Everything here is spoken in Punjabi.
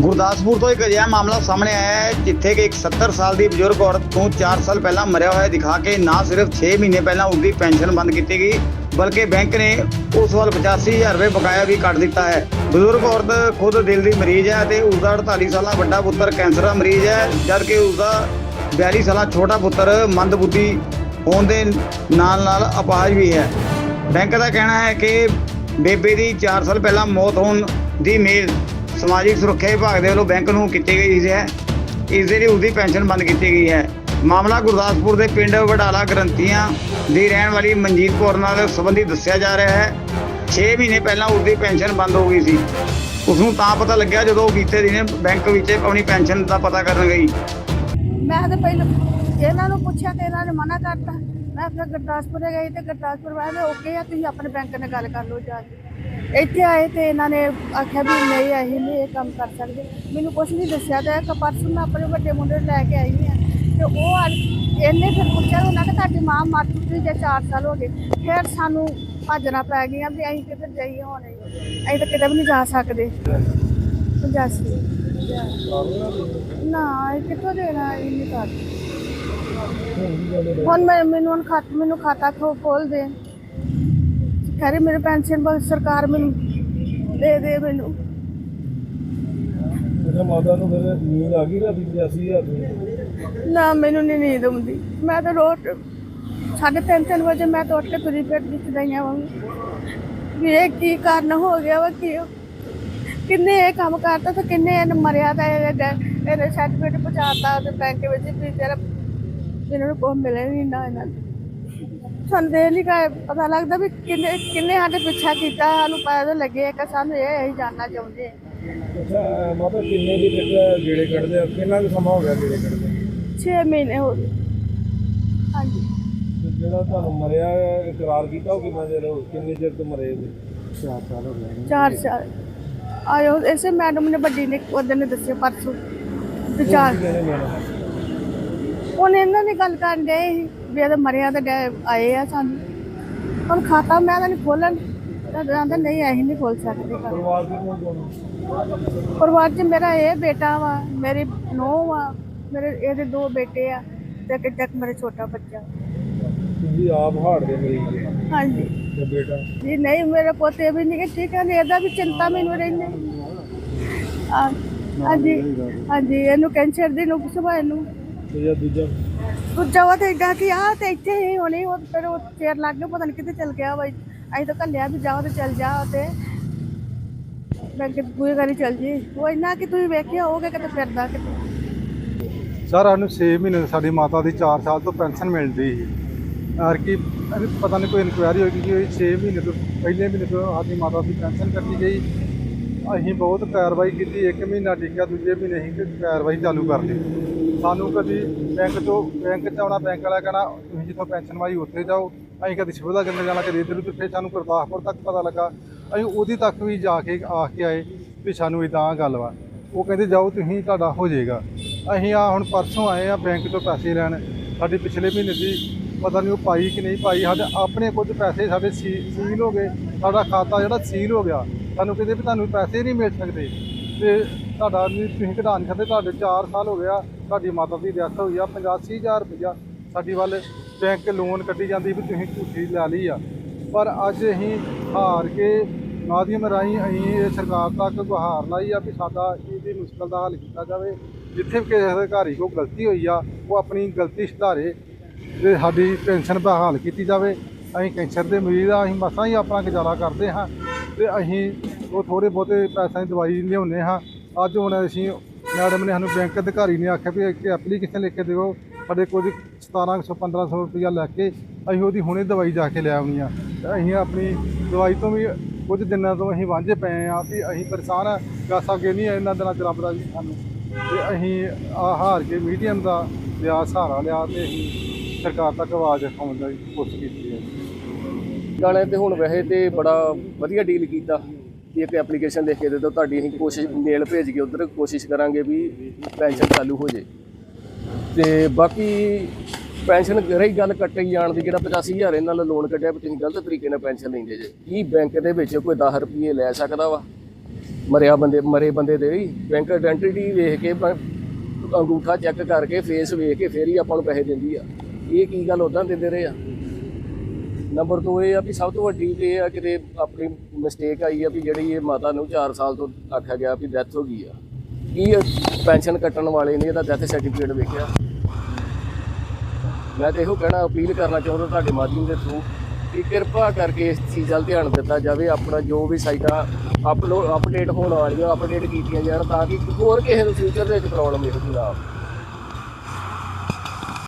ਗੁਰਦਾਸਪੁਰ ਤੋਂ ਇੱਕ ਅਜਿਹਾ ਮਾਮਲਾ ਸਾਹਮਣੇ ਆਇਆ ਹੈ, ਜਿੱਥੇ ਕਿ ਇੱਕ 70 ਸਾਲ ਦੀ ਬਜ਼ੁਰਗ ਔਰਤ ਨੂੰ 4 ਸਾਲ ਪਹਿਲਾਂ ਮਰਿਆ ਹੋਇਆ ਦਿਖਾ ਕੇ ਨਾ ਸਿਰਫ 6 ਮਹੀਨੇ ਪਹਿਲਾਂ ਉਸਦੀ ਪੈਨਸ਼ਨ ਬੰਦ ਕੀਤੀ ਗਈ, ਬਲਕਿ ਬੈਂਕ ਨੇ ਉਸ ਵੱਲ 85000 ਰੁਪਏ ਬਕਾਇਆ ਵੀ ਕੱਟ ਦਿੱਤਾ ਹੈ। ਬਜ਼ੁਰਗ ਔਰਤ ਖੁਦ ਦਿਲ ਦੀ ਮਰੀਜ਼ ਹੈ ਤੇ ਉਸਦਾ 48 ਸਾਲਾ ਵੱਡਾ ਪੁੱਤਰ ਕੈਂਸਰ ਦਾ ਮਰੀਜ਼ ਹੈ, ਜਦਕਿ ਉਸਦਾ 42 ਸਾਲਾ ਛੋਟਾ ਪੁੱਤਰ ਮੰਦਬੁੱਧੀ ਹੋਣ ਦੇ ਨਾਲ ਨਾਲ ਅਪਾਹਜ ਵੀ ਹੈ। ਬੈਂਕ ਦਾ ਕਹਿਣਾ ਹੈ ਕਿ ਬੇਬੇ ਦੀ 4 ਸਾਲ ਪਹਿਲਾਂ ਮੌਤ ਹੋਣ ਦੀ ਮੇਲ ਸਮਾਜਿਕ ਸੁਰੱਖਿਆ ਵਿਭਾਗ ਦੇ ਵੱਲੋਂ ਬੈਂਕ ਨੂੰ ਕੀਤੀ ਗਈ ਹੈ। ਇਸ ਦੇ ਲਈ ਉਸਦੀ ਪੈਨਸ਼ਨ ਬੰਦ ਕੀਤੀ ਗਈ ਹੈ। ਮਾਮਲਾ ਗੁਰਦਾਸਪੁਰ ਦੇ ਪਿੰਡ ਵਡਾਲਾ ਗ੍ਰੰਥੀਆਂ ਦੀ ਰਹਿਣ ਵਾਲੀ ਮਨਜੀਤ ਕੌਰ ਨਾਲ ਸੰਬੰਧੀ ਦੱਸਿਆ ਜਾ ਰਿਹਾ ਹੈ। 6 ਮਹੀਨੇ ਪਹਿਲਾਂ ਉਸਦੀ ਪੈਨਸ਼ਨ ਬੰਦ ਹੋ ਗਈ ਸੀ। ਉਸ ਨੂੰ ਤਾਂ ਪਤਾ ਲੱਗਿਆ ਜਦੋਂ ਉਹ ਬੀਤੇ ਦਿਨੇ ਬੈਂਕ ਵਿੱਚ ਆਪਣੀ ਪੈਨਸ਼ਨ ਦਾ ਪਤਾ ਕਰਨ ਗਈ। ਮੈਂ ਤਾਂ ਪਹਿਲਾਂ ਇਹਨਾਂ ਨੂੰ ਪੁੱਛਿਆ ਤੇ ਇਹਨਾਂ ਨੇ ਮਨਾ ਕਰਤਾ। ਮੈਂ ਫਿਰ ਗੁਰਦਾਸਪੁਰ ਗਈ ਤੇ ਗੁਰਦਾਸਪੁਰ ਵਾਲੇ ਓਕੇ ਆ ਤੁਸੀਂ ਆਪਣੇ ਬੈਂਕ ਨਾਲ ਗੱਲ ਕਰ ਲਓ ਜਾ ਕੇ। ਇੱਥੇ ਆਏ ਤੇ ਇਹਨਾਂ ਨੇ ਆਖਿਆ ਵੀ ਨਹੀਂ, ਅਸੀਂ ਨਹੀਂ ਇਹ ਕੰਮ ਕਰ ਸਕਦੇ। ਮੈਨੂੰ ਕੁਝ ਨਹੀਂ ਦੱਸਿਆ ਤੇ ਇੱਕ ਪਰਸੋਂ ਮੈਂ ਆਪਣੇ ਵੱਡੇ ਮੁੰਡੇ ਨੂੰ ਲੈ ਕੇ ਆਈ ਹਾਂ ਤੇ ਉਹ ਆ- ਇਹਨੇ ਫਿਰ ਪੁੱਛਿਆ ਉਹਨਾਂ ਕਿ ਤੁਹਾਡੀ ਮਾਂ ਮਰ ਚੁੱਕੀ ਜੇ 4 ਸਾਲ ਹੋ ਗਏ। ਫਿਰ ਸਾਨੂੰ ਭੱਜਣਾ ਪੈ ਗਿਆ ਵੀ ਅਸੀਂ ਕਿੱਧਰ ਜਾਈਏ ਹੁਣ। ਅਸੀਂ ਤਾਂ ਕਿਤੇ ਵੀ ਨਹੀਂ ਜਾ ਸਕਦੇ। ਪੰਜਾਸੀ ਨਾ ਇਹ ਕਿੱਥੋਂ ਦੇਣਾ ਇੰਨੀ ਕਰ ਹੁਣ ਮੈਨੂੰ ਹੁਣ ਮੈਨੂੰ ਖਾਤਾ ਖੋ ਖੋਲ ਦੇ। ਕਰੇ ਮੇਰੇ ਪੈਨਸ਼ਨ ਬਸ ਸਰਕਾਰ ਮੈਨੂੰ ਦੇ ਦੇ ਮੈਨੂੰ। ਮੇਰੇ ਮਾਤਾ ਨੂੰ ਫਿਰ ਨੀਂਦ ਆ ਗਈ ਰਾਤੀ 85000 ਦੀ। ਨਾ ਮੈਨੂੰ ਨਹੀਂ ਨੀਂਦ ਆਉਂਦੀ। ਮੈਂ ਤਾਂ ਰੋਜ਼ ਸਾਢੇ ਤਿੰਨ ਤਿੰਨ ਵਜੇ ਮੈਂ ਤਾਂ ਉੱਠ ਕੇ ਤੁਰੀ ਫਿਰਦੀ ਚਦਾਈਆਂ ਵਾਂਗ ਵੀ। ਇਹ ਕੀ ਕਾਰਨ ਹੋ ਗਿਆ ਵਾ ਕੀ ਕਿੰਨੇ ਇਹ ਕੰਮ ਕਰਤਾ ਤੇ ਕਿੰਨੇ ਇਹਨੇ ਮਰਿਆ ਤਾਂ ਇਹਨੇ ਸਰਟੀਫਿਕੇਟ ਪਹੁੰਚਾਤਾ ਤੇ ਬੈਂਕ ਵਿੱਚ ਵੀ ਤੇਰਾ ਇਹਨਾਂ ਨੂੰ ਕੋਈ ਮਿਲੇ ਨਹੀਂ ਨਾ ਇਹਨਾਂ ਨੂੰ। ਸਾਨੂੰ ਦੇ ਨਹੀਂ ਕਾ ਪਤਾ ਲੱਗਦਾ ਵੀ ਕਿੰਨੇ ਕਿੰਨੇ ਸਾਡੇ ਪਿੱਛਾ ਕੀਤਾ ਸਾਨੂੰ ਪਤਾ ਤਾਂ ਲੱਗੇ ਕਿ ਸਾਨੂੰ ਇਹ ਅਸੀਂ ਜਾਣਨਾ ਚਾਹੁੰਦੇ ਹਾਂ ਅੱਛਾ ਮਾਤਾ ਕਿੰਨੇ ਦੀ ਫਿਰ ਗੇੜੇ ਕੱਢਦੇ ਆ? ਕਿੰਨਾ ਕੁ ਸਮਾਂ ਹੋ ਗਿਆ ਗੇੜੇ ਕੱਢਦੇ 6 ਮਹੀਨੇ ਹੋ ਗਏ। ਹਾਂਜੀ। ਤੇ ਜਿਹੜਾ ਤੁਹਾਨੂੰ ਮਰਿਆ ਇਕਰਾਰ ਕੀਤਾ ਉਹ ਕਿੰਨਾ ਚਿਰ ਹੋ ਕਿੰਨੇ ਚਿਰ ਤੋਂ ਮਰੇ ਸੀ 4 ਸਾਲ ਹੋ ਗਏ। ਚਾਰ ਸਾਲ। ਆਇਓ ਇਸੇ ਮੈਡਮ ਨੇ ਵੱਡੀ ਨੇ ਉਹਦੇ ਨੇ ਦੱਸਿਆ ਪਰਸੋਂ। ਤੇ ਚਾਰ ਕਿਹਨੇ ਲੈਣਾ ਉਹਨੇ ਇਹਨਾਂ ਦੀ ਗੱਲ ਕਰਨ ਦੇ ਵੀ ਇਹਦੇ ਮਰਿਆ ਤੇ ਡੈ- ਆਏ ਆ ਸਾਨੂੰ। ਹੁਣ ਖਾਤਾ ਮੈਂ ਤਾਂ ਨਹੀਂ ਖੋਲਣ ਤਾਂ ਕਹਿੰਦਾ ਨਹੀਂ ਅਸੀਂ ਨਹੀਂ ਖੋਲ ਸਕਦੇ। ਪਰਿਵਾਰ ਦੇ ਕੋਲ ਕੋਣ ਪਰਿਵਾਰ 'ਚ ਮੇਰਾ ਇਹ ਬੇਟਾ ਵਾ ਮੇਰੀ ਨੂੰਹ ਵਾ ਮੇਰੇ ਇਹਦੇ ਦੋ ਬੇਟੇ ਆ ਤੇ ਇੱਕ ਇੱਕ ਮੇਰਾ ਛੋਟਾ ਬੱਚਾ। ਤੁਸੀਂ ਆਪ ਹਾਰਟ ਦੇ ਮਰੀਜ਼ ਜੀ ਹਾਂਜੀ। ਤੇ ਬੇਟਾ? ਜੀ ਨਹੀਂ ਮੇਰੇ ਪੋਤੇ ਵੀ ਨਹੀਂ ਠੀਕ ਹੈ ਨਹੀਂ ਇਹਦਾ ਵੀ ਚਿੰਤਾ ਮੈਨੂੰ ਰਹਿੰਦੀ। ਆ ਹਾਂਜੀ ਹਾਂਜੀ ਇਹਨੂੰ ਕੈਂਸਰ ਦੀ ਨੁਕਸ ਵਾ ਇਹਨੂੰ ਤੇ ਜਾਂ ਦੂਜਾ? ਦੂਜਾ ਵਾ ਤੇ ਏਡਾ ਕਿ ਆ ਤੇ ਇੱਥੇ ਹੀ ਹੋਣੀ ਉਹ ਫਿਰ ਉਹ ਚੇਰ ਲੱਗ ਗਿਆ ਪਤਾ ਨਹੀਂ ਕਿੱਥੇ ਚਲ ਗਿਆ ਵਾ। ਅਸੀਂ ਤਾਂ ਕੱਲਿਆ ਵੀ ਜਾਓ ਤੇ ਚਲ ਜਾ ਤੇ ਮੈਂ ਕਿ ਪੂਰੀ ਗਾੜੀ ਚਲ ਜੀ। ਉਹ ਇੰਨਾ ਕਿ ਤੁਸੀਂ ਵੇਖਿਆ ਹੋਗੇ ਕਿਤੇ ਫਿਰਦਾ ਕਿਤੇ। ਸਰ ਸਾਨੂੰ 6 ਮਹੀਨੇ ਤੋਂ ਸਾਡੀ ਮਾਤਾ ਦੀ 4 ਸਾਲ ਤੋਂ ਪੈਨਸ਼ਨ ਮਿਲਦੀ ਸੀ। ਔਰ ਕੀ ਇਹਨੂੰ ਪਤਾ ਨਹੀਂ ਕੋਈ ਇਨਕੁਆਇਰੀ ਹੋਈ ਕਿ 6 ਮਹੀਨੇ ਤੋਂ ਪਹਿਲੇ ਮਹੀਨੇ ਤੋਂ ਸਾਡੀ ਮਾਤਾ ਦੀ ਪੈਨਸ਼ਨ ਕੱਟੀ ਗਈ। ਅਸੀਂ ਬਹੁਤ ਕਾਰਵਾਈ ਕੀਤੀ ਇੱਕ ਮਹੀਨਾ ਟਿਕਿਆ ਦੂਜੇ ਮਹੀਨੇ ਅਸੀਂ ਕਾਰਵਾਈ ਚਾਲੂ ਕਰ ਲਈ। ਸਾਨੂੰ ਕਦੀ ਬੈਂਕ ਤੋਂ ਬੈਂਕ 'ਚ ਆਉਣਾ, ਬੈਂਕ ਵਾਲਾ ਕਹਿਣਾ, ਤੁਸੀਂ ਜਿੱਥੋਂ ਪੈਨਸ਼ਨ ਵਾਈ ਉੱਥੇ ਜਾਓ। ਅਸੀਂ ਕਦੀ ਸਿਵਲ ਜੰਨੇ ਜਾਣਾ ਕਦੀ ਇੱਧਰ ਉੱਧਰ, ਫਿਰ ਸਾਨੂੰ ਗੁਰਦਾਸਪੁਰ ਤੱਕ ਪਤਾ ਲੱਗਾ। ਅਸੀਂ ਉਹਦੀ ਤੱਕ ਵੀ ਜਾ ਕੇ ਆ ਕੇ ਆਏ ਵੀ ਸਾਨੂੰ ਇਦਾਂ ਗੱਲ ਵਾ। ਉਹ ਕਹਿੰਦੇ, ਜਾਓ, ਤੁਸੀਂ, ਤੁਹਾਡਾ ਹੋ ਜਾਏਗਾ। ਅਸੀਂ ਆ ਹੁਣ ਪਰਸੋਂ ਆਏ ਆ ਬੈਂਕ ਤੋਂ ਪੈਸੇ ਲੈਣ। ਸਾਡੀ ਪਿਛਲੇ ਮਹੀਨੇ ਦੀ ਪਤਾ ਨਹੀਂ ਉਹ ਪਾਈ ਕਿ ਨਹੀਂ ਪਾਈ। ਸਾਡੇ ਆਪਣੇ ਕੁਝ ਪੈਸੇ ਸਾਡੇ ਸੀ- ਸੀਲ ਹੋ ਗਏ। ਸਾਡਾ ਖਾਤਾ ਜਿਹੜਾ ਸੀਲ ਹੋ ਗਿਆ। ਸਾਨੂੰ ਕਹਿੰਦੇ ਵੀ ਤੁਹਾਨੂੰ ਪੈਸੇ ਨਹੀਂ ਮਿਲ ਸਕਦੇ। ਤੇ ਤੁਹਾਡਾ ਨਹੀਂ, ਤੁਸੀਂ ਕਢਾ ਨਹੀਂ ਸਕਦੇ ਤੁਹਾਡੇ 4 ਸਾਲ ਹੋ ਗਿਆ। ਸਾਡੀ ਮਾਤਾ ਦੀ ਡੈਥ ਹੋਈ ਆ 85000 ਰੁਪਇਆ ਸਾਡੀ ਵੱਲ ਬੈਂਕ ਲੋਨ ਕੱਢੀ ਜਾਂਦੀ ਵੀ ਤੁਸੀਂ ਝੂਠੀ ਲੈ ਲਈ ਆ। ਪਰ ਅੱਜ ਅਸੀਂ ਹਾਰ ਕੇ ਮਾਧਿਅਮ ਰਾਹੀਂ ਅਸੀਂ ਇਹ ਸਰਕਾਰ ਤੱਕ ਗੁਹਾਰ ਲਾਈ ਆ ਵੀ ਸਾਡਾ ਇਹਦੀ ਮੁਸ਼ਕਲ ਦਾ ਹੱਲ ਕੀਤਾ ਜਾਵੇ। ਜਿੱਥੇ ਵੀ ਕਿਸੇ ਅਧਿਕਾਰੀ ਕੋਲ ਗਲਤੀ ਹੋਈ ਆ, ਉਹ ਆਪਣੀ ਗਲਤੀ ਸੁਧਾਰੇ ਤੇ ਸਾਡੀ ਪੈਨਸ਼ਨ ਬਹਾਲ ਕੀਤੀ ਜਾਵੇ। ਅਸੀਂ ਕੈਂਸਰ ਦੇ ਮਰੀਜ਼ ਆ, ਅਸੀਂ ਮਸਾਂ ਹੀ ਆਪਣਾ ਗੁਜ਼ਾਰਾ ਕਰਦੇ ਹਾਂ ਤੇ ਅਸੀਂ ਉਹ ਥੋੜੇ ਬਹੁਤੇ ਪੈਸਿਆਂ ਦੀ ਦਵਾਈ ਲਿਆਉਂਦੇ ਹਾਂ। ਅੱਜ ਹੁਣ ਅਸੀਂ ਮੈਡਮ ਨੇ ਸਾਨੂੰ ਬੈਂਕ ਅਧਿਕਾਰੀ ਨੇ ਆਖਿਆ ਵੀ ਇੱਕ ਐਪਲੀਕੇਸ਼ਨ ਲਿਖ ਕੇ ਦਿਓ, ਸਾਡੇ ਕੁਝ 1700 1500 ਰੁਪਇਆ ਲੈ ਕੇ ਅਸੀਂ ਉਹਦੀ ਹੁਣੇ ਦਵਾਈ ਜਾ ਕੇ ਲੈ ਆਉਣੀ ਆ। ਤੇ ਅਸੀਂ ਆਪਣੀ ਦਵਾਈ ਤੋਂ ਵੀ ਕੁਝ ਦਿਨਾਂ ਤੋਂ ਅਸੀਂ ਵਾਂਝੇ ਪਏ ਆ ਵੀ ਅਸੀਂ ਪਰੇਸ਼ਾਨ ਆ ਗਾਸਾ ਅੱਗੇ ਨਹੀਂ ਇਹਨਾਂ ਦਿਨਾਂ ਚ ਰੱਬ ਦਾ ਜੀ ਸਾਨੂੰ। ਤੇ ਅਸੀਂ ਆ ਹਾਰ ਕੇ ਮੀਡੀਅਮ ਦਾ ਲਿਆ, ਸਹਾਰਾ ਲਿਆ ਤੇ ਅਸੀਂ ਸਰਕਾਰ ਤੱਕ ਆਵਾਜ਼ ਉਠਾਉਣ ਦੀ ਕੋਸ਼ਿਸ਼ ਕੀਤੀ ਹੈ। ਗਾਣੇ ਤੇ ਹੁਣ ਵੈਸੇ ਤੇ ਬੜਾ ਵਧੀਆ ਡੀਲ ਕੀਤਾ। ਇੱਕ ਐਪਲੀਕੇਸ਼ਨ ਲਿਖ ਕੇ ਦੇ ਦਿਓ ਤੁਹਾਡੀ ਅਸੀਂ ਕੋਸ਼ਿਸ਼ ਮੇਲ ਭੇਜ ਕੇ ਉਧਰ ਕੋਸ਼ਿਸ਼ ਕਰਾਂਗੇ ਵੀ ਪੈਨਸ਼ਨ ਚਾਲੂ ਹੋ ਜੇ। ਤੇ ਬਾਕੀ ਪੈਨਸ਼ਨ ਰਹੀ ਗੱਲ ਕੱਟੇ ਜਾਣ ਦੀ, ਜਿਹੜਾ 85000 ਇਹਨਾਂ ਨਾਲ ਲੋਨ ਕੱਢਿਆ, ਵੀ ਤੁਸੀਂ ਗਲਤ ਤਰੀਕੇ ਨਾਲ ਪੈਨਸ਼ਨ ਲੈਂਦੇ ਜੇ। ਕੀ ਬੈਂਕ ਦੇ ਵਿੱਚ ਕੋਈ 10 ਰੁਪਏ ਲੈ ਸਕਦਾ ਵਾ? ਮਰਿਆ ਬੰਦੇ, ਮਰੇ ਬੰਦੇ ਦੇ ਵੀ ਬੈਂਕ ਆਇਡੈਂਟੀਟੀ ਵੇਖ ਕੇ ਅੰਗੂਠਾ ਚੈੱਕ ਕਰਕੇ ਫੇਸ ਵੇਖ ਕੇ ਫੇਰ ਹੀ ਆਪਾਂ ਨੂੰ ਪੈਸੇ ਦਿੰਦੀ ਆ। ਇਹ ਕੀ ਗੱਲ ਉਦਾਂ ਦਿੰਦੇ ਰਹੇ ਆ? ਨੰਬਰ 2 ਇਹ ਆ ਵੀ ਸਭ ਤੋਂ ਵੱਡੀ ਤੇ ਇਹ ਆ ਕਿਤੇ ਆਪਣੀ ਮਿਸਟੇਕ ਆਈ ਆ ਵੀ ਜਿਹੜੀ ਇਹ ਮਾਤਾ ਨੂੰ 4 ਸਾਲ ਤੋਂ ਆਖਿਆ ਗਿਆ ਵੀ ਡੈਥ ਹੋ ਗਈ ਆ। ਕੀ ਪੈਨਸ਼ਨ ਕੱਟਣ ਵਾਲੇ ਨੇ ਇਹਦਾ ਡੈਥ ਸਰਟੀਫਿਕੇਟ ਵੇਖਿਆ? ਮੈਂ ਤੇ ਇਹੋ ਕਹਿਣਾ, ਅਪੀਲ ਕਰਨਾ ਚਾਹੁੰਦਾ ਤੁਹਾਡੇ ਮਾਧਿਅਮ ਦੇ ਥਰੂ ਕਿ ਕਿਰਪਾ ਕਰਕੇ ਇਸ ਚੀਜ਼ ਵੱਲ ਧਿਆਨ ਦਿੱਤਾ ਜਾਵੇ, ਆਪਣਾ ਜੋ ਵੀ ਸਾਈਟਾਂ ਅਪਲੋਡ ਅਪਡੇਟ ਹੋਣ ਵਾਲੀਆਂ ਅਪਡੇਟ ਕੀਤੀਆਂ ਜਾਣ ਤਾਂ ਕਿ ਹੋਰ ਕਿਸੇ ਨੂੰ ਫਿਊਚਰ ਦੇ ਵਿੱਚ ਪ੍ਰੋਬਲਮ ਇਹੋ ਜਿਹੀ ਨਾ ਆਵੇ।